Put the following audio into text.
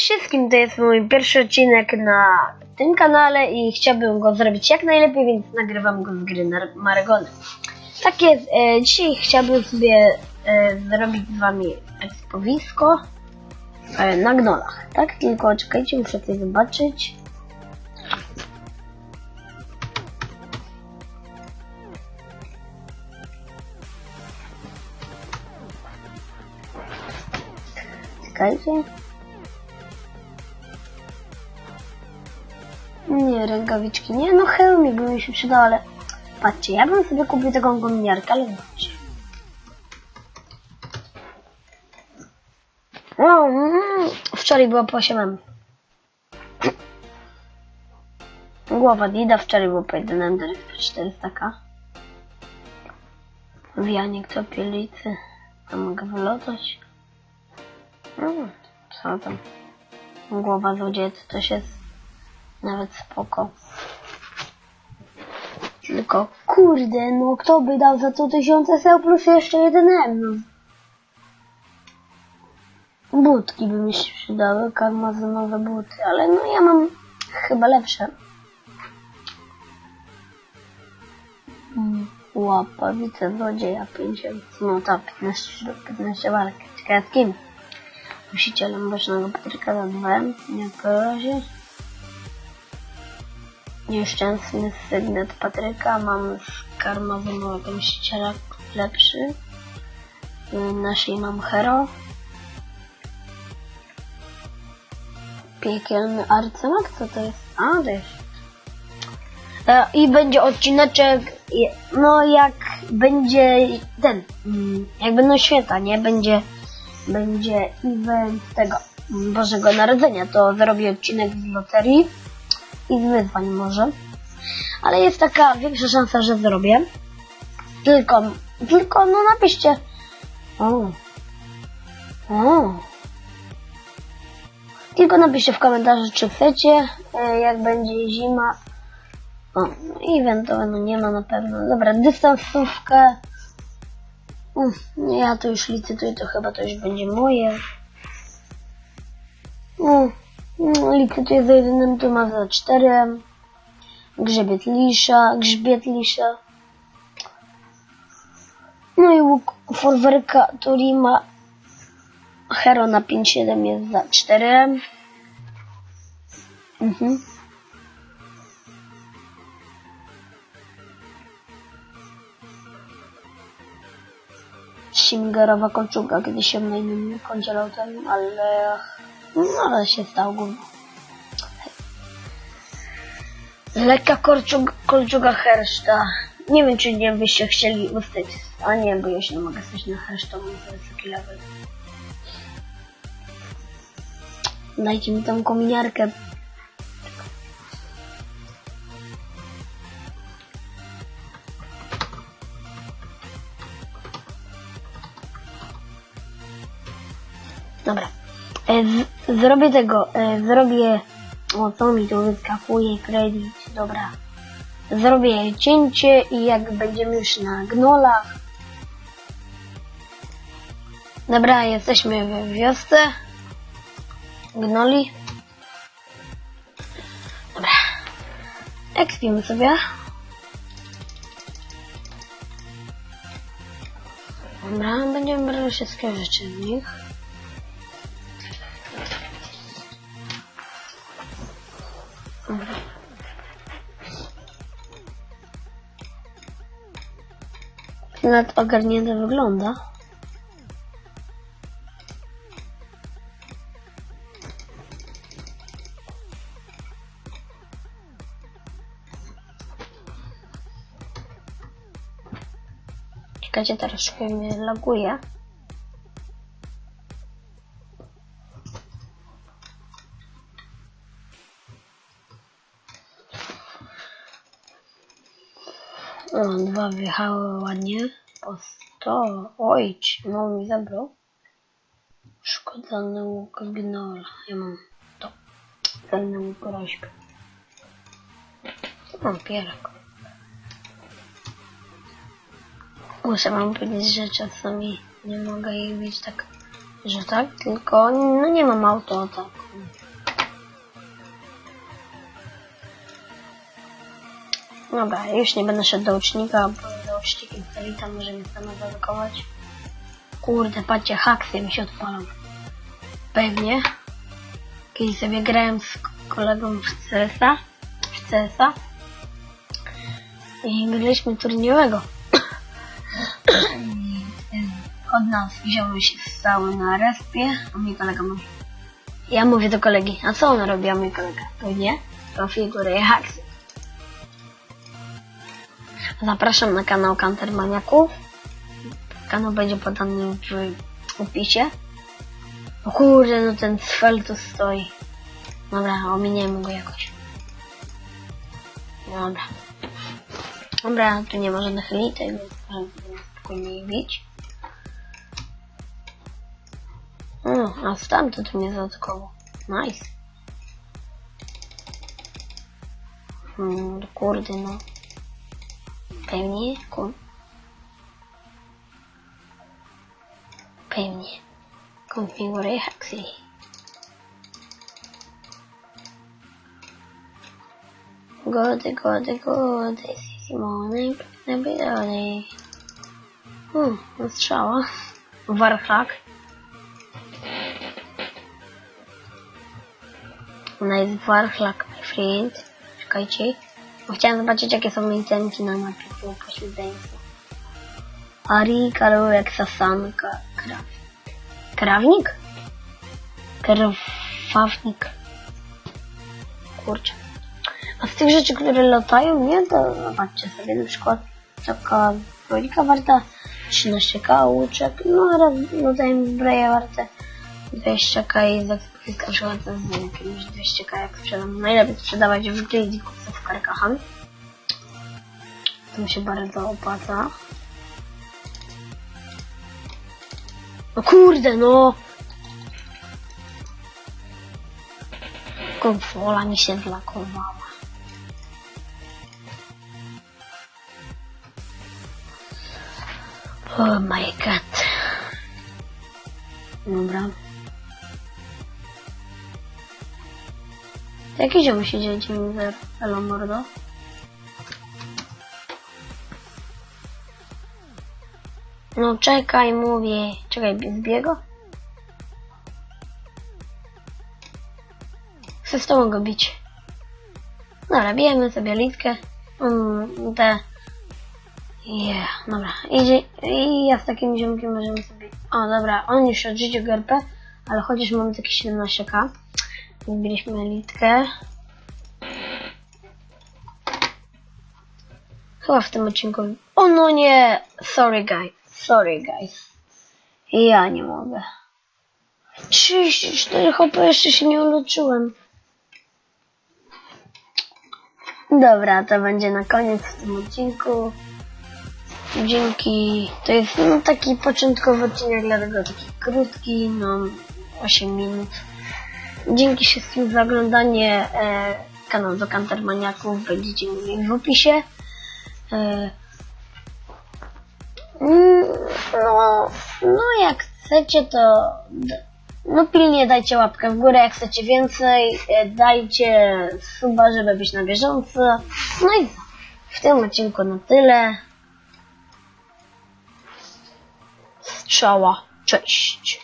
Cześć wszystkim, to jest mój pierwszy odcinek na tym kanale i chciałbym go zrobić jak najlepiej, więc nagrywam go z gry Maragony. Tak jest, e, dzisiaj chciałbym sobie e, zrobić z wami ekspowisko e, na gnolach, tak? Tylko czekajcie, muszę coś zobaczyć. Czekajcie. Rękawiczki nie. No hełmik by mi się przydał, ale patrzcie, ja bym sobie kupił taką kominiarkę, ale zobaczcie. O, mm, wczoraj była po 8 Głowa Dida, wczoraj było po 1 Ender 400k. Wijanik topielicy. To mogę wylotać. Mm, co tam? Głowa złodzieja to też jest nawet spoko. Tylko kurde, no kto by dał za to 1000 SEO plus jeszcze jeden M? Budki by mi się przydały, karmazynowe buty, ale no ja mam chyba lepsze. Łapa, widzę złodzieja, 5 no to 15 do 15 walk. Ciekawe z kim? Nosicielem bocznego Patryka za 2 nie w razie. Nieszczęsny sygnet Patryka, mam z karmazynowego nosiciela lepszy. Y, Naszej mam hero. Piekielny arcymak, co to jest? A, jest. E, I będzie odcineczek, no jak będzie ten, mm, jak będą święta, nie? Będzie, będzie event tego Bożego Narodzenia, to zrobię odcinek z loterii i wyzwań może. Ale jest taka większa szansa, że zrobię. Tylko, tylko no napiszcie. O. O. Tylko napiszcie w komentarzu, czy chcecie, e, jak będzie zima. O, eventowe no nie ma na pewno. Dobra, dystansówkę. Mm, Ja to już licytuję, to chyba to już będzie moje. Mm, mm, Licytuję za jedynym, tu ma za 4. Grzebiet lisza, grzbiet lisza. No i łuk forwerka Turima. Hero na 5-7 jest za 4. Mhm. Shingerowa kolczuga, kiedyś się na innym koncie lautem, ale no ale się stało gówno. Lekka kolczug, kolczuga herszta. Nie wiem, czy nie byście chcieli ustać. A nie, bo ja się nie mogę stać na herszta, to jest taki level. Dajcie mi tą kominiarkę. Dobra. E, zrobię tego. E, zrobię. O, co mi tu wyskakuje? Kredyt. Dobra. Zrobię cięcie i jak będziemy już na gnolach. Dobra, jesteśmy w wiosce. Gnoli. Dobra. Ekspimy sobie. Dobra, będziemy brać wszystkie rzeczy z nich. Nawet ogarnięte wygląda. Czekajcie, teraz mnie laguje. O, dwa wjechały ładnie. Po 100. Oj, no mi zabrał. Szkoda łuk gnola. Ja mam to. Ten łuk rośkę. Mam pierak. Muszę wam powiedzieć, że czasami nie mogę jej mieć tak że tak, tylko no nie mam auto, tak. Dobra, już nie będę szedł do ucznika, bo do ucznikiem stali tam może mnie sama zaatakować. Kurde, patrzcie, haksy mi się odpalą. Pewnie. Kiedyś sobie grałem z kolegą w CS-a, w CS-a i graliśmy turniejowego. I, Od nas wziął się cały na respie, a mój kolega mówi. Ja mówię do kolegi, a co ona robi, a mój kolega? To nie, konfiguruje haksy. Zapraszam na kanał Countermaniaków. Kanał będzie podany w opisie. O kurde, no ten cfel tu stoi. Dobra, ominiemy go jakoś. Dobra. Dobra, tu nie ma żadnych litek, więc możemy spokojnie bić. O, a stamtąd mnie zaatakował. Nice. Hmm, kurde, no. Pewnie, kur... Pewnie. Konfiguruję haksy. Gody, gody, gody. Simony, nabiorę. Hmm, strzała. Warhak. Nice Warhak, my friend. Czekajcie. Chciałem zobaczyć, jakie są itemki na mapie po poświęceństwu. Ari, Karolek, Sasanka, Kraw. Krawnik? Krwawnik. Kurczę. A z tych rzeczy, które latają, nie, to zobaczcie sobie na przykład taka królika warta 13k, łuczek, no raz latają zbroje warte 200k i zakupy na przykład z jakimś 200k jak sprzedam. Najlepiej sprzedawać w gildii kupców karkahan. To mi się bardzo opłaca. No kurde, no! Konsola mi się zlakowała. Oh my god. Dobra. Jaki ziomy się dzieje Jimmy Hello mordo? No czekaj, mówię. Czekaj, zbiego? Chcę z tobą go bić. Dobra, bijemy sobie litkę. Mm, te... Yeah, dobra. Idzie, I ja z takim ziomkiem możemy sobie... O, dobra, on już odrzucił GRP, ale chociaż mamy takie 17k. Zbiliśmy litkę. Chyba w tym odcinku... O no nie! Sorry guys. Sorry guys. Ja nie mogę. 34 hopy jeszcze się nie uleczyłem. Dobra, to będzie na koniec w tym odcinku. Dzięki. To jest no, taki początkowy odcinek, dlatego taki krótki, no 8 minut. Dzięki wszystkim za oglądanie. E, kanał do Kantermaniaków będziecie mieli w opisie. E, no, no jak chcecie to no pilnie dajcie łapkę w górę, jak chcecie więcej, e, dajcie suba, żeby być na bieżąco. No i w tym odcinku na tyle. Strzała. Cześć.